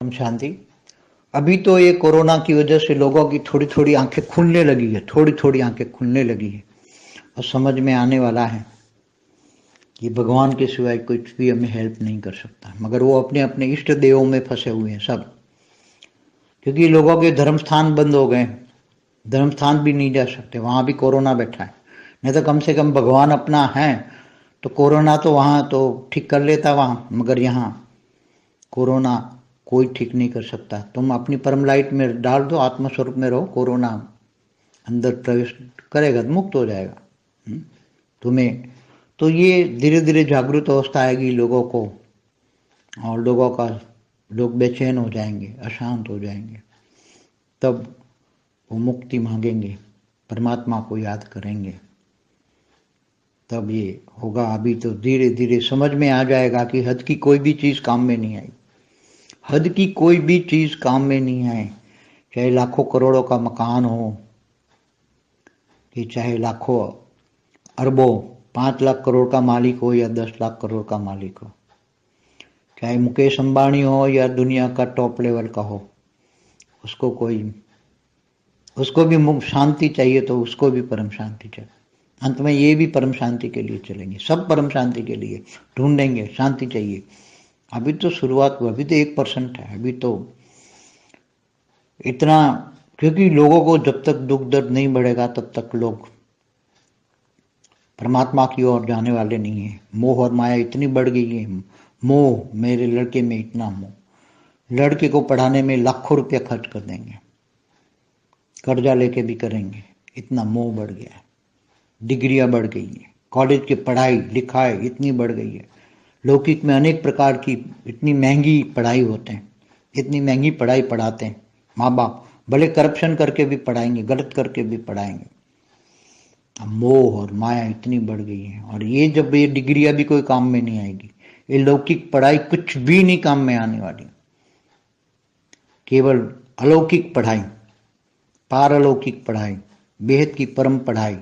ओम शांति। अभी तो ये कोरोना की वजह से लोगों की थोड़ी थोड़ी आँखें खुलने लगी है थोड़ी थोड़ी आँखें खुलने लगी है। और समझ में आने वाला है कि भगवान के सिवाय कुछ भी हमें हेल्प नहीं कर सकता। मगर वो अपने अपने इष्ट देवों में फंसे हुए हैं सब। क्योंकि लोगों के धर्म स्थान बंद हो गए धर्म स्थान भी नहीं जा सकते, वहाँ भी कोरोना बैठा है। नहीं तो कम से कम भगवान अपना है तो कोरोना तो वहाँ तो ठीक कर लेता वहाँ, मगर यहाँ कोरोना कोई ठीक नहीं कर सकता। तुम अपनी परम लाइट में डाल दो, आत्मस्वरूप में रहो, कोरोना अंदर प्रवेश करेगा तो मुक्त हो जाएगा। हम्म? तुम्हें तो ये धीरे धीरे जागृत अवस्था आएगी लोगों को, और लोगों का, लोग बेचैन हो जाएँगे, अशांत हो जाएँगे। तब वो मुक्ति मांगेंगे, परमात्मा को याद करेंगे। तब ये होगा, अभी तो धीरे धीरे समझ में आ जाएगा कि हद की कोई भी चीज़ काम में नहीं आई। हद की कोई भी चीज़ काम में नहीं आए, चाहे लाखों करोड़ों का मकान हो, कि चाहे लाखों अरबों, पाँच लाख करोड़ का मालिक हो या दस लाख करोड़ का मालिक हो, चाहे मुकेश अंबानी हो या दुनिया का टॉप लेवल का हो, उसको कोई, उसको भी शांति चाहिए तो उसको भी परम शांति चाहिए। अंत में ये भी परम शांति के लिए चलेंगे, सब परम शांति के लिए ढूंढेंगे, शांति चाहिए। अभी तो शुरुआत हुआ अभी तो एक परसेंट है, अभी तो इतना, क्योंकि लोगों को जब तक दुख दर्द नहीं बढ़ेगा, तब तक लोग परमात्मा की ओर जाने वाले नहीं है। मोह और माया इतनी बढ़ गई है, मोह मेरे लड़के में इतना मोह। लड़के को पढ़ाने में लाखों रुपया खर्च कर देंगे, कर्जा लेके भी करेंगे, इतना मोह बढ़ गया है। डिग्रियाँ बढ़ गई हैं, कॉलेज की पढ़ाई, लिखाई इतनी बढ़ गई है। लौकिक में अनेक प्रकार की इतनी महँगी पढ़ाई होते हैं, इतनी महँगी पढ़ाई पढ़ाते हैं। माँ बाप भले करप्शन करके भी पढ़ाएँगे, गलत करके भी पढ़ाएँगे। मोह और माया इतनी बढ़ गई है और ये जब ये डिग्रियाँ भी कोई काम में नहीं आएगी, ये लौकिक पढ़ाई कुछ भी नहीं काम में आने वाली। केवल अलौकिक पढ़ाई, पारलौकिक पढ़ाई, बेहद की परम पढ़ाई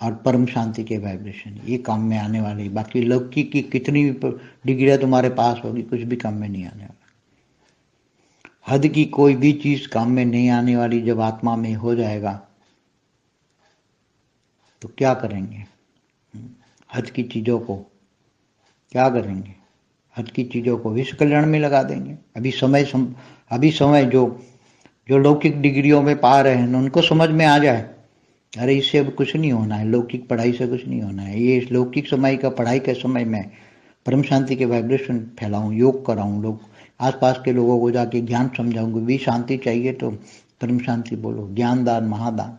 और परम शांति के वाइब्रेशन ये काम में आने वाली बाकी लौकिक की कितनी भी डिग्रियाँ तुम्हारे पास होगी कुछ भी काम में नहीं आने वाला। हद की कोई भी चीज़ काम में नहीं आने वाली जब आत्मा में हो जाएगा तो क्या करेंगे? हद की चीज़ों को क्या करेंगे? हद की चीज़ों को विश्व कल्याण में लगा देंगे। अभी समय सम, अभी समय जो जो लौकिक डिग्रियों में पा रहे हैं उनको समझ में आ जाए। अरे इससे अब कुछ नहीं होना है, लौकिक पढ़ाई से कुछ नहीं होना है। ये लौकिक समय का पढ़ाई के समय में परम शांति के वाइब्रेशन फैलाऊं, योग कराऊं, लोग आसपास के लोगों को जाके ज्ञान समझाऊँगे। भी शांति चाहिए तो परम शांति बोलो, ज्ञानदान, महादान।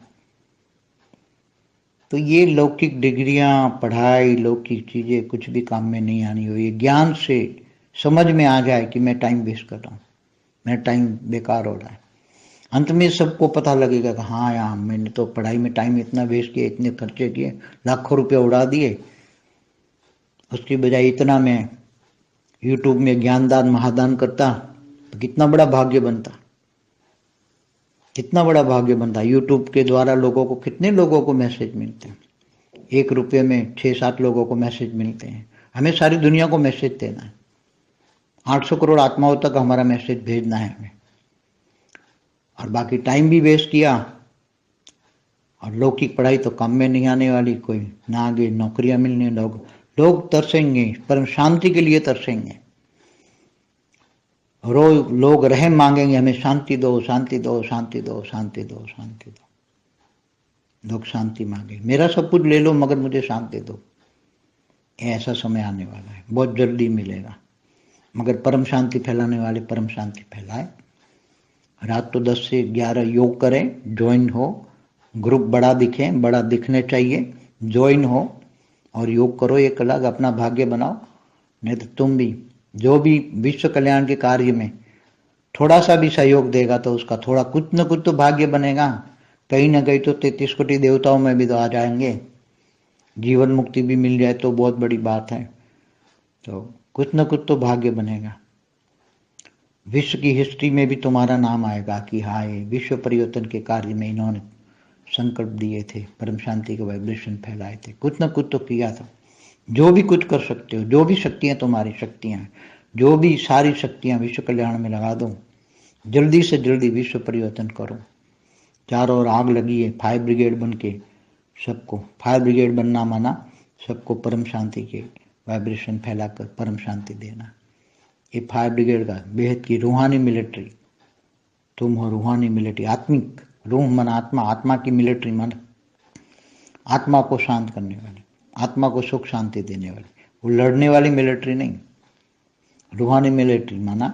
तो ये लौकिक डिग्रियाँ, पढ़ाई, लौकिक चीज़ें कुछ भी काम में नहीं आनी हो, ये ज्ञान से समझ में आ जाए कि मैं टाइम वेस्ट कर रहा हूँ मेरा टाइम बेकार हो रहा है। अंत में सबको पता लगेगा कि हाँ यार, मैंने तो पढ़ाई में टाइम इतना वेस्ट किया, इतने खर्चे किए, लाखों रुपए उड़ा दिए। उसकी बजाय इतना मैं यूट्यूब में ज्ञानदान, महादान करता तो कितना बड़ा भाग्य बनता। कितना बड़ा भाग्य बनता। यूट्यूब के द्वारा लोगों को, कितने लोगों को मैसेज मिलते हैं? एक रुपये में छः सात लोगों को मैसेज मिलते हैं। हमें सारी दुनिया को मैसेज देना है। आठ सौ करोड़ आत्माओं तक हमारा मैसेज भेजना है हमें। और बाकी टाइम भी वेस्ट किया। और लौकिक पढ़ाई तो कम में नहीं आने वाली कोई। ना आगे नौकरियाँ मिलने, लोग लोग तरसेंगे, परम शांति के लिए तरसेंगे। रोज लोग रहम मांगेंगे, हमें शांति दो शांति दो शांति दो शांति दो शांति दो। लोग शांति मांगे। मेरा सब कुछ ले लो, मगर मुझे शांति दो। ऐसा समय आने वाला है। बहुत जल्दी मिलेगा। मगर परम शांति फैलाने वाले परम शांति फैलाए। रात तो 10 से 11 योग करें ज्वाइन हो। ग्रुप बड़ा दिखे, बड़ा दिखने चाहिए। ज्वाइन हो और योग करो, एक अलग अपना भाग्य बनाओ। नहीं तो तुम भी, जो भी विश्व कल्याण के कार्य में थोड़ा सा भी सहयोग देगा तो उसका थोड़ा कुछ न कुछ तो भाग्य बनेगा। कहीं ना कहीं तो तैतीस कोटि देवताओं में भी तो आ जाएँगे। जीवन मुक्ति भी मिल जाए तो बहुत बड़ी बात है। तो कुछ न कुछ तो भाग्य बनेगा। विश्व की हिस्ट्री में भी तुम्हारा नाम आएगा कि हाँ ये विश्व परिवर्तन के कार्य में इन्होंने संकल्प दिए थे, परम शांति के वाइब्रेशन फैलाए थे। कुछ ना कुछ तो किया था। जो भी कुछ कर सकते हो, जो भी शक्तियाँ तुम्हारी शक्तियाँ जो भी सारी शक्तियाँ विश्व कल्याण में लगा दो, जल्दी से जल्दी विश्व परिवर्तन करो। चारों ओर आग लगी है फायर ब्रिगेड बन के सबको। फायर ब्रिगेड बनना माना सबको परम शांति के वाइब्रेशन फैलाकर परम शांति देना। ये फायर ब्रिगेड का बेहद की रूहानी मिलिट्री। तुम हो रूहानी मिलिट्री, आत्मिक। रूह मन आत्मा आत्मा की मिलिट्री मन। आत्मा को शांत करने वाली, आत्मा को सुख शांति देने वाली। वो लड़ने वाली मिलिट्री नहीं, रूहानी मिलिट्री माना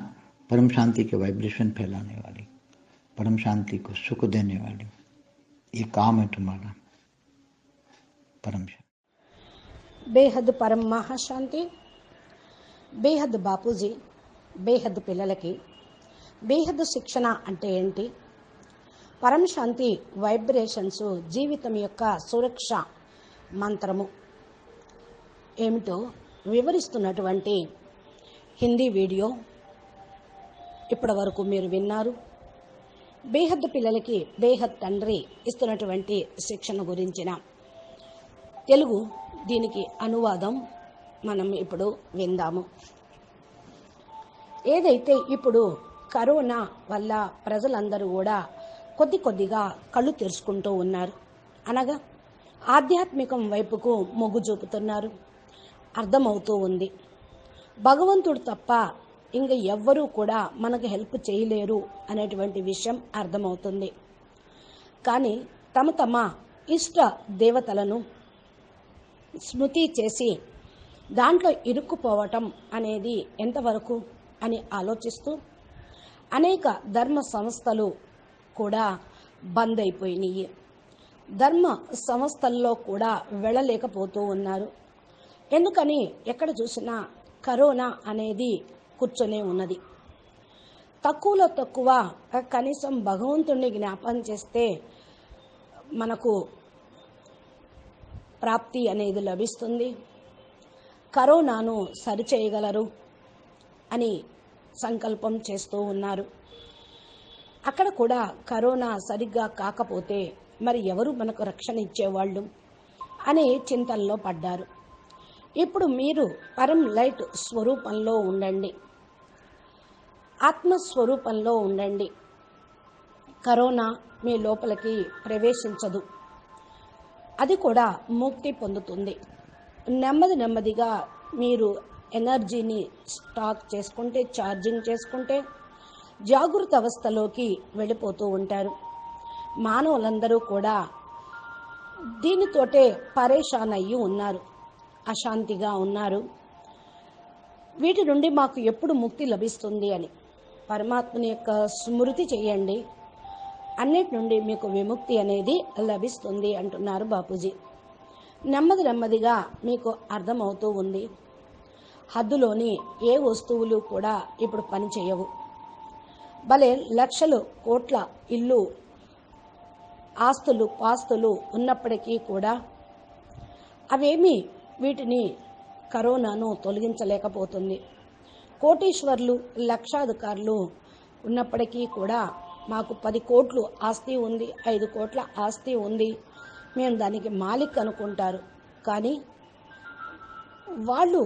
परम शांति के वाइब्रेशन फैलाने वाली, परम शांति को सुख देने वाली। ये काम है तुम्हारा, परम शांति। बेहद परम महाशांति। బేహద్ బాపూజీ బేహద్ పిల్లలకి. బేహద్ శిక్షణ అంటే ఏంటి? పరమశాంతి వైబ్రేషన్స్ జీవితం యొక్క సురక్ష మంత్రము. ఏమిటో వివరిస్తున్నటువంటి హిందీ వీడియో ఇప్పటి వరకు మీరు విన్నారు. బేహద్ పిల్లలకి బేహద్ తండ్రి ఇస్తున్నటువంటి శిక్షణ గురించిన తెలుగు దీనికి అనువాదం మనం ఇప్పుడు విందాము. ఏదైతే ఇప్పుడు కరోనా వల్ల ప్రజలందరూ కూడా కొద్ది కొద్దిగా కళ్ళు తెరుచుకుంటూ ఉన్నారు. అనగా ఆధ్యాత్మికం వైపుకు మొగ్గు చూపుతున్నారు. అర్థమవుతూ ఉంది. భగవంతుడు తప్ప ఇంక ఎవ్వరూ కూడా మనకు హెల్ప్ చేయలేరు అనేటువంటి విషయం అర్థమవుతుంది. కానీ తమ తమ ఇష్ట దేవతలను స్మృతి చేసి దాంట్లో ఇరుక్కుపోవటం అనేది ఎంతవరకు అని ఆలోచిస్తూ అనేక ధర్మ సంస్థలు కూడా బంద్ అయిపోయినాయి. ధర్మ సంస్థల్లో కూడా వెళ్ళలేకపోతూ ఉన్నారు. ఎందుకని? ఎక్కడ చూసినా కరోనా అనేది కూర్చొనే ఉన్నది. తక్కువలో తక్కువ కనీసం భగవంతుణ్ణి జ్ఞాపం చేస్తే మనకు ప్రాప్తి అనేది లభిస్తుంది. కరోనాను సరిచేయగలరు అని సంకల్పం చేస్తూ ఉన్నారు. అక్కడ కూడా కరోనా సరిగ్గా కాకపోతే మరి ఎవరు మనకు రక్షణ ఇచ్చేవాళ్ళు అనే చింతల్లో పడ్డారు. ఇప్పుడు మీరు పరం లైట్ స్వరూపంలో ఉండండి. ఆత్మస్వరూపంలో ఉండండి. కరోనా మీ లోపలికి ప్రవేశించదు. అది కూడా ముక్తి పొందుతుంది. నెమ్మది నెమ్మదిగా మీరు ఎనర్జీని స్టాక్ చేసుకుంటే ఛార్జింగ్ చేసుకుంటే జాగృత అవస్థలోకి వెళ్ళిపోతూ ఉంటారు. మానవులందరూ కూడా దీనితోటే పరేషాన్ అయ్యి ఉన్నారు. అశాంతిగా ఉన్నారు. వీటి నుండి మాకు ఎప్పుడు ముక్తి లభిస్తుంది అని. పరమాత్మని యొక్క స్మృతి చేయండి. అన్నిటి నుండి మీకు విముక్తి అనేది లభిస్తుంది అంటున్నారు బాపూజీ. నెమ్మది నెమ్మదిగా మీకు అర్థమవుతూ ఉంది. హద్దులోని ఏ వస్తువులు కూడా ఇప్పుడు పని చేయవు. భలే లక్షలు కోట్ల ఇల్లు ఆస్తులు పాస్తులు ఉన్నప్పటికీ కూడా అవేమీ వీటిని కరోనాను తొలగించలేకపోతుంది. కోటీశ్వర్లు లక్షాధికారులు ఉన్నప్పటికీ కూడా మాకు పది కోట్లు ఆస్తి ఉంది ఐదు కోట్ల ఆస్తి ఉంది. మేము దానికి మాలిక్ అనుకుంటారు. కానీ వాళ్ళు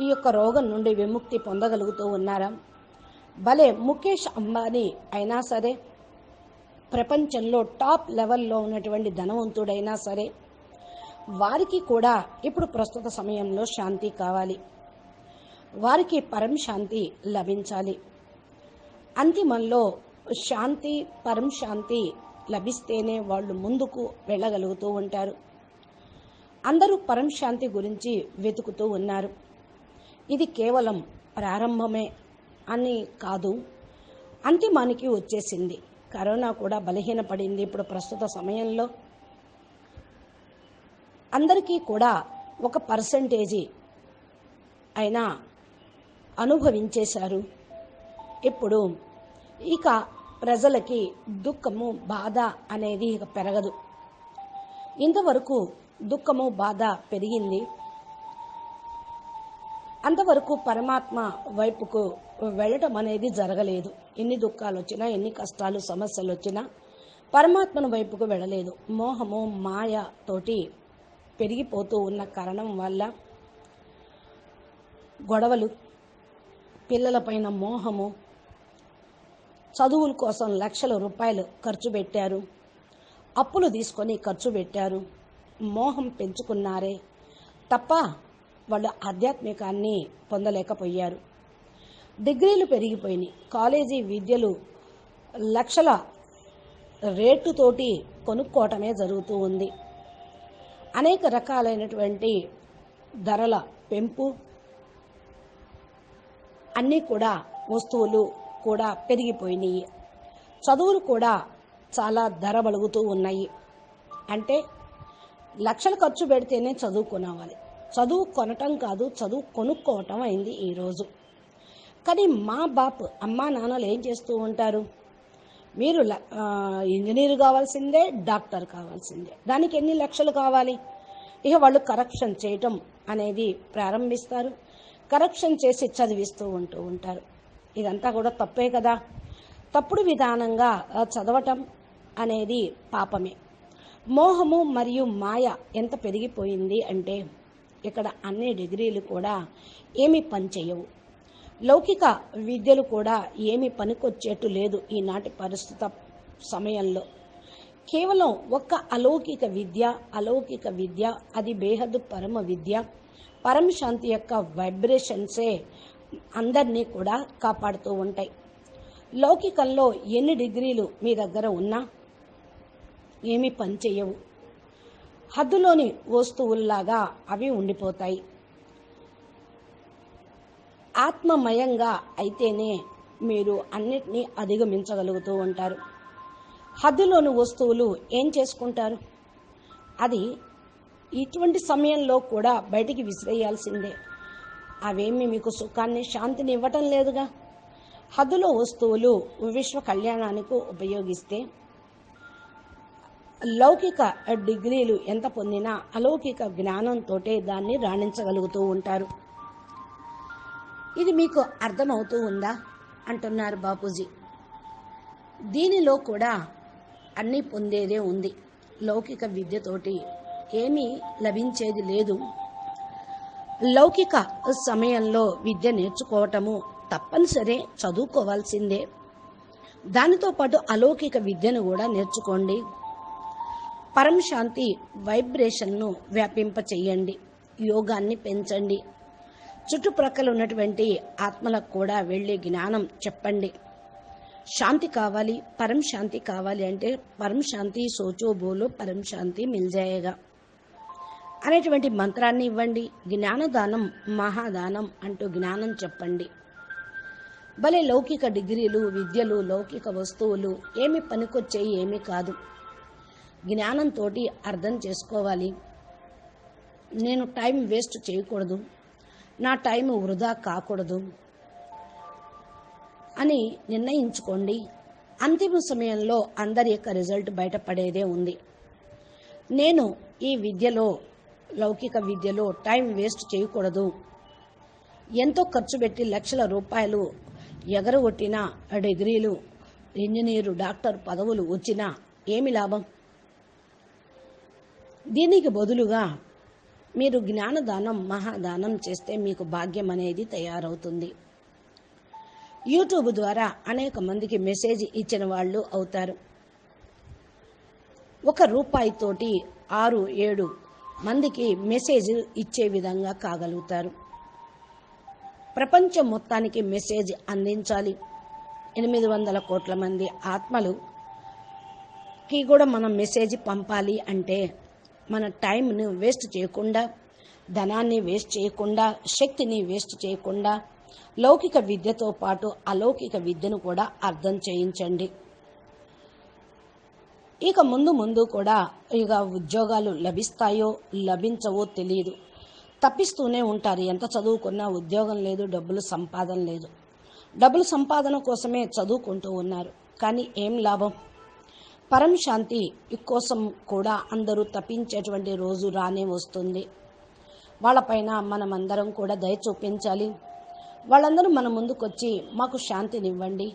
ఈ యొక్క రోగం నుండి విముక్తి పొందగలుగుతూ ఉన్నారా? భలే ముఖేష్ అంబానీ అయినా సరే ప్రపంచంలో టాప్ లెవెల్లో ఉన్నటువంటి ధనవంతుడైనా సరే వారికి కూడా ఇప్పుడు ప్రస్తుత సమయంలో శాంతి కావాలి. వారికి పరం శాంతి లభించాలి. అంతిమంలో శాంతి పరం శాంతి లభిస్తేనే వాళ్ళు ముందుకు వెళ్ళగలుగుతూ ఉంటారు. అందరూ పరం శాంతి గురించి వెతుకుతూ ఉన్నారు. ఇది కేవలం ప్రారంభమే అని కాదు అంతిమానికి వచ్చేసింది. కరోనా కూడా బలహీనపడింది ఇప్పుడు ప్రస్తుత సమయంలో. అందరికీ కూడా ఒక పర్సంటేజీ అయినా అనుభవించేశారు. ఇప్పుడు ఇక ప్రజలకి దుఃఖము బాధ అనేది ఇక పెరగదు. ఇంతవరకు దుఃఖము బాధ పెరిగింది. అంతవరకు పరమాత్మ వైపుకు వెళ్ళటం అనేది జరగలేదు. ఎన్ని దుఃఖాలు వచ్చినా ఎన్ని కష్టాలు సమస్యలు వచ్చినా పరమాత్మను వైపుకు వెళ్ళలేదు. మోహము మాయ తోటి పెరిగిపోతూ ఉన్న కారణం వల్ల గొడవలు పిల్లలపైన మోహము చదువుల కోసం లక్షల రూపాయలు ఖర్చు పెట్టారు. అప్పులు తీసుకొని ఖర్చు పెట్టారు. మోహం పెంచుకున్నారే. తప్ప వాళ్ళు ఆధ్యాత్మికాన్ని పొందలేకపోయారు. డిగ్రీలు పెరిగిపోయినాయి. కాలేజీ విద్యలు లక్షల రేటుతోటి కొనుక్కోవటమే జరుగుతూ ఉంది. అనేక రకాలైనటువంటి ధరల పెంపు అన్నీ కూడా వస్తువులు కూడా పెరిగిపోయినాయి. చదువులు కూడా చాలా ధర బలుగుతూ ఉన్నాయి. అంటే లక్షలు ఖర్చు పెడితేనే చదువుకునేవాలి చదువు కొనటం కాదు చదువు కొనుక్కోవటం అయింది ఈరోజు కానీ మా బాప్ అమ్మా నాన్నలు ఏం చేస్తూ ఉంటారు? మీరు ల- ఇంజనీర్ కావాల్సిందే డాక్టర్ కావాల్సిందే. దానికి ఎన్ని లక్షలు కావాలి? ఇక వాళ్ళు కరప్షన్ చేయటం అనేది ప్రారంభిస్తారు. కరప్షన్ చేసి చదివిస్తూ ఉంటూ ఉంటారు. ఇదంతా కూడా తప్పే కదా. తప్పుడు విధానంగా చదవటం అనేది పాపమే. మోహము మరియు మాయ ఎంత పెరిగిపోయింది అంటే ఇక్కడ అన్ని డిగ్రీలు కూడా ఏమి పనిచేయవు లౌకిక విద్యలు కూడా ఏమి పనికొచ్చేట్టు లేదు ఈనాటి పరిస్థిత సమయంలో. కేవలం ఒక్క అలౌకిక విద్య అలౌకిక విద్య అది బేహద్దు పరమ విద్య పరమ శాంతి యొక్క వైబ్రేషన్సే అందరినీ కూడా కాపాడుతూ ఉంటాయి. లౌకికంలో ఎన్ని డిగ్రీలు మీ దగ్గర ఉన్నా ఏమీ పనిచేయవు హద్దులోని వస్తువుల్లాగా అవి ఉండిపోతాయి. ఆత్మమయంగా అయితేనే మీరు అన్నిటినీ అధిగమించగలుగుతూ ఉంటారు. హద్దులోని వస్తువులు ఏం చేసుకుంటారు? అది ఇటువంటి సమయంలో కూడా బయటికి విసిరేయాల్సిందే. అవేమి మీకు సుఖాన్ని శాంతిని ఇవ్వటం లేదుగా? హద్దులో వస్తువులు విశ్వ కళ్యాణానికి ఉపయోగిస్తే లౌకిక డిగ్రీలు ఎంత పొందినా అలౌకిక జ్ఞానంతో దాన్ని రాణించగలుగుతూ ఉంటారు. ఇది మీకు అర్థమవుతూ ఉందా? అంటున్నారు బాపూజీ. దీనిలో కూడా అన్నీ పొందేదే ఉంది. లౌకిక విద్యతోటి ఏమీ లభించేది లేదు. లౌకిక సమయంలో విద్య నేర్చుకోవటము తప్పనిసరే చదువుకోవాల్సిందే. దానితో పాటు అలౌకిక విద్యను కూడా నేర్చుకోండి. పరమశాంతి వైబ్రేషన్ను వ్యాపింపచేయండి. యోగాన్ని పెంచండి. చుట్టుప్రక్కల ఉన్నటువంటి ఆత్మలకు కూడా వెళ్ళి జ్ఞానం చెప్పండి. శాంతి కావాలి పరం శాంతి కావాలి అంటే పరం శాంతి సోచో బోలో పరం శాంతి మిల్ జాయేగా అనేటువంటి మంత్రాన్ని ఇవ్వండి. జ్ఞానదానం మహాదానం అంటూ జ్ఞానం చెప్పండి. భలే లౌకిక డిగ్రీలు విద్యలు లౌకిక వస్తువులు ఏమి పనికొచ్చేవి ఏమీ కాదు. జ్ఞానంతో అర్థం చేసుకోవాలి. నేను టైం వేస్ట్ చేయకూడదు. నా టైం వృధా కాకూడదు అని నిర్ణయించుకోండి. అంతిమ సమయంలో అందరి యొక్క రిజల్ట్ బయటపడేదే ఉంది. నేను ఈ విద్యలో లౌకిక విద్యలో టైం వేస్ట్ చేయకూడదు. ఎంతో ఖర్చు పెట్టి లక్షల రూపాయలు ఎగరగొట్టిన డిగ్రీలు ఇంజనీరు డాక్టర్ పదవులు వచ్చినా ఏమి లాభం? దీనికి బదులుగా మీరు జ్ఞానదానం మహాదానం చేస్తే మీకు భాగ్యం అనేది తయారవుతుంది. యూట్యూబ్ ద్వారా అనేక మందికి మెసేజ్ ఇచ్చిన వాళ్ళు అవుతారు. ఒక రూపాయితోటి ఆరు ఏడు మందికి మెసేజ్ ఇచ్చే విధంగా కాగలుగుతారు. ప్రపంచం మొత్తానికి మెసేజ్ అందించాలి. ఎనిమిది వందల కోట్ల మంది ఆత్మలుకి కూడా మనం మెసేజ్ పంపాలి అంటే మన టైంను వేస్ట్ చేయకుండా ధనాన్ని వేస్ట్ చేయకుండా శక్తిని వేస్ట్ చేయకుండా లౌకిక విద్యతో పాటు అలౌకిక విద్యను కూడా అర్థం చేయించండి. ఇక ముందు ముందు కూడా ఇక ఉద్యోగాలు లభిస్తాయో లభించవో తెలియదు తప్పిస్తూనే ఉంటారు. ఎంత చదువుకున్నా ఉద్యోగం లేదు డబ్బులు సంపాదన లేదు. డబ్బులు సంపాదన కోసమే చదువుకుంటూ ఉన్నారు. కానీ ఏం లాభం? పరం శాంతి కోసం కూడా అందరూ తప్పించేటువంటి రోజు రానే వస్తుంది. వాళ్ళపైన మనమందరం కూడా దయ చూపించాలి. వాళ్ళందరూ మన ముందుకొచ్చి మాకు శాంతినివ్వండి.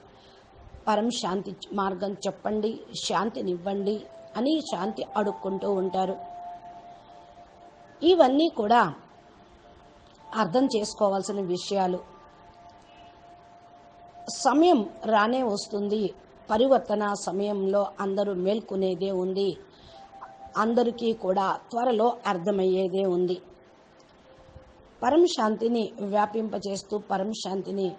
పరం శాంతి మార్గం చెప్పండి శాంతినివ్వండి అని శాంతి అడుక్కుంటూ ఉంటారు. ఇవన్నీ కూడా అర్థం చేసుకోవాల్సిన విషయాలు. సమయం రానే వస్తుంది. పరివర్తన సమయంలో అందరూ మేల్కొనేదే ఉంది. అందరికీ కూడా త్వరలో అర్థమయ్యేదే ఉంది. పరమశాంతిని వ్యాపింపచేస్తూ పరమశాంతిని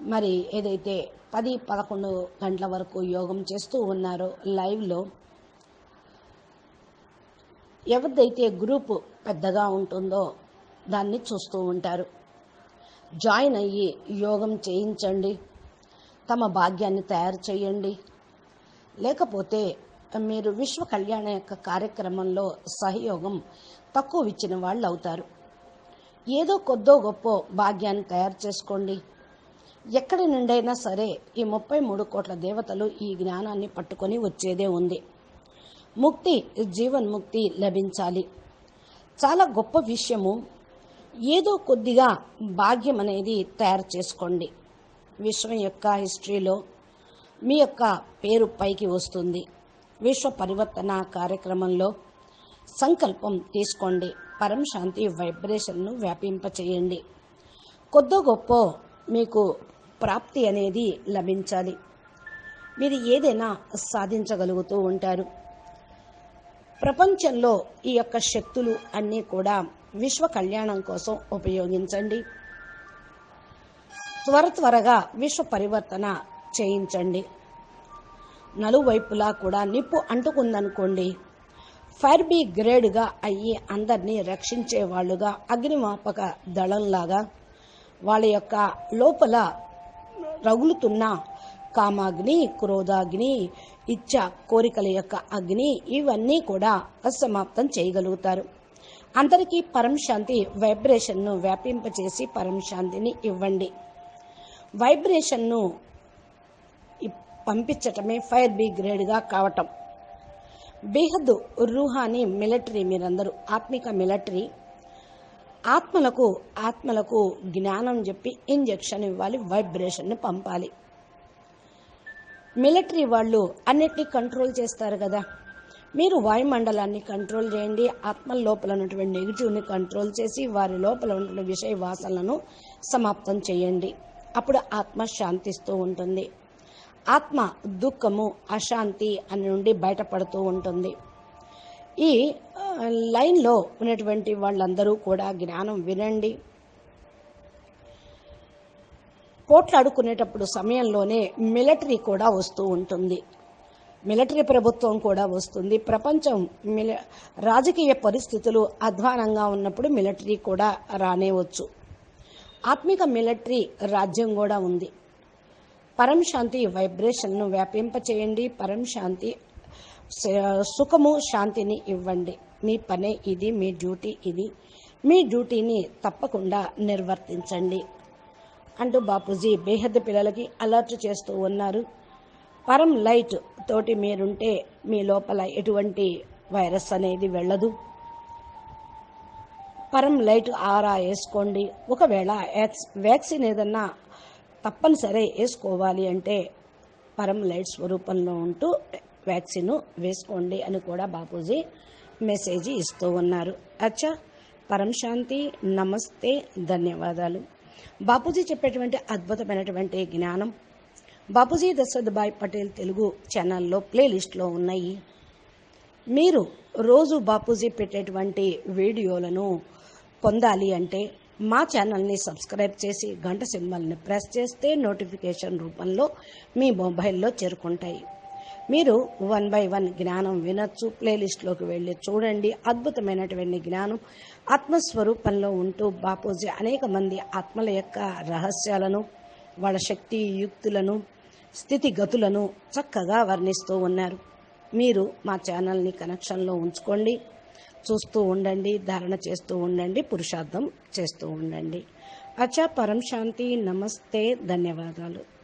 మరి ఏదైతే పది పదకొండు గంటల వరకు యోగం చేస్తూ ఉన్నారో లైవ్లో ఎవరిదైతే గ్రూప్ పెద్దగా ఉంటుందో దాన్ని చూస్తూ ఉంటారు. జాయిన్ అయ్యి యోగం చేయించండి. తమ భాగ్యాన్ని తయారు చేయండి. లేకపోతే మీరు విశ్వ కళ్యాణ యొక్క కార్యక్రమంలో సహయోగం తక్కువ ఇచ్చిన వాళ్ళు అవుతారు ఏదో కొద్దో గొప్ప భాగ్యాన్ని తయారు చేసుకోండి. ఎక్కడి నుండైనా సరే ఈ ముప్పై మూడు కోట్ల దేవతలు ఈ జ్ఞానాన్ని పట్టుకొని వచ్చేదే ఉంది. ముక్తి జీవన్ముక్తి లభించాలి. చాలా గొప్ప విషయము. ఏదో కొద్దిగా భాగ్యం అనేది తయారు చేసుకోండి. విశ్వం యొక్క హిస్టరీలో మీ యొక్క పేరు పైకి వస్తుంది. విశ్వ పరివర్తన కార్యక్రమంలో సంకల్పం తీసుకోండి. పరం శాంతి వైబ్రేషన్ను వ్యాపింపచేయండి. కొద్దో గొప్ప మీకు ప్రాప్తి అనేది లభించాలి. మీరు ఏదైనా సాధించగలుగుతూ ఉంటారు. ప్రపంచంలో ఈ యొక్క శక్తులు అన్నీ కూడా విశ్వ కళ్యాణం కోసం ఉపయోగించండి. త్వర త్వరగా విశ్వ పరివర్తన చేయించండి. నలువైపులా కూడా నిప్పు అంటుకుందనుకోండి ఫైర్ బి గ్రేడ్గా అయ్యి అందరినీ రక్షించే వాళ్ళుగా అగ్నిమాపక దళంలాగా వాళ్ళ యొక్క లోపల రగులుతున్న. కామాగ్ని క్రోధాగ్ని ఇచ్చ కోరికల యొక్క అగ్ని ఇవన్నీ కూడా అసమాప్తం చేయగలుగుతారు. అందరికీ పరంశాంతి వైబ్రేషన్ను వ్యాపింపచేసి పరంశాంతిని ఇవ్వండి. వైబ్రేషన్ను పంపించటమే ఫైర్ బి గ్రేడ్గా కావటం. బేహద్ రూహాని మిలిటరీ మీరందరూ ఆత్మిక మిలిటరీ ఆత్మలకు ఆత్మలకు జ్ఞానం చెప్పి ఇంజెక్షన్ ఇవ్వాలి వైబ్రేషన్ని పంపాలి. మిలిటరీ వాళ్ళు అన్నిటినీ కంట్రోల్ చేస్తారు కదా. మీరు వాయుమండలాన్ని కంట్రోల్ చేయండి ఆత్మ లోపల ఉన్నటువంటి నెగిటివ్ని కంట్రోల్ చేసి వారి లోపల ఉన్న విషయ వాసనలను సమాప్తం చేయండి. అప్పుడు ఆత్మ శాంతిస్తూ ఉంటుంది. ఆత్మ దుఃఖము అశాంతి అని నుండి బయటపడుతూ ఉంటుంది. ఈ లైన్లో ఉన్నటువంటి వాళ్ళందరూ కూడా జ్ఞానం వినండి. పోట్లాడుకునేటప్పుడు సమయంలోనే మిలిటరీ కూడా వస్తూ ఉంటుంది. మిలిటరీ ప్రభుత్వం కూడా వస్తుంది. ప్రపంచం మిల రాజకీయ పరిస్థితులు అధ్వానంగా ఉన్నప్పుడు మిలిటరీ కూడా రానేవచ్చు. ఆత్మిక మిలిటరీ రాజ్యం కూడా ఉంది. పరం శాంతి వైబ్రేషన్ను వ్యాపింపచేయండి. పరం శాంతి సుఖము శాంతిని ఇవ్వండి. మీ పనే ఇది మీ డ్యూటీ ఇది. మీ డ్యూటీని తప్పకుండా నిర్వర్తించండి. అంటూ బాపూజీ బేహద్ద పిల్లలకి అలర్ట్ చేస్తూ ఉన్నారు. పరం లైట్ తోటి మీరుంటే మీ లోపల ఎటువంటి వైరస్ అనేది వెళ్ళదు. పరం లైట్ ఆరా వేసుకోండి. ఒకవేళ యాక్స్- వ్యాక్సిన్ ఏదన్నా తప్పనిసరి వేసుకోవాలి అంటే పరం లైట్ స్వరూపంలో ఉంటూ వ్యాక్సిన్ వేసుకోండి అని కూడా బాపూజీ మెసేజ్ ఇస్తూ ఉన్నారు. అచ్చా పరం శాంతి నమస్తే ధన్యవాదాలు. బాపూజీ చెప్పేటువంటి అద్భుతమైనటువంటి జ్ఞానం. బాపూజీ దశరథభాయ్ పటేల్ తెలుగు ఛానల్లో ప్లేలిస్ట్లో ఉన్నాయి. మీరు రోజు బాపూజీ పెట్టేటువంటి వీడియోలను పొందాలి అంటే మా ఛానల్ని సబ్స్క్రైబ్ చేసి గంట సింబల్ని ప్రెస్ చేస్తే నోటిఫికేషన్ రూపంలో మీ మొబైల్లో చేరుకుంటాయి. మీరు వన్ బై వన్ జ్ఞానం వినొచ్చు ప్లేలిస్ట్లోకి వెళ్ళి చూడండి. అద్భుతమైనటువంటి జ్ఞానం. ఆత్మస్వరూపంలో ఉంటూ బాపూజీ అనేక మంది ఆత్మల యొక్క రహస్యాలను వాళ్ళ శక్తి యుక్తులను స్థితిగతులను చక్కగా వర్ణిస్తూ ఉన్నారు. మీరు మా ఛానల్ని కనెక్షన్లో ఉంచుకోండి. చూస్తూ ఉండండి ధారణ చేస్తూ ఉండండి పురుషార్థం చేస్తూ ఉండండి. అచ్చా పరం శాంతి నమస్తే ధన్యవాదాలు.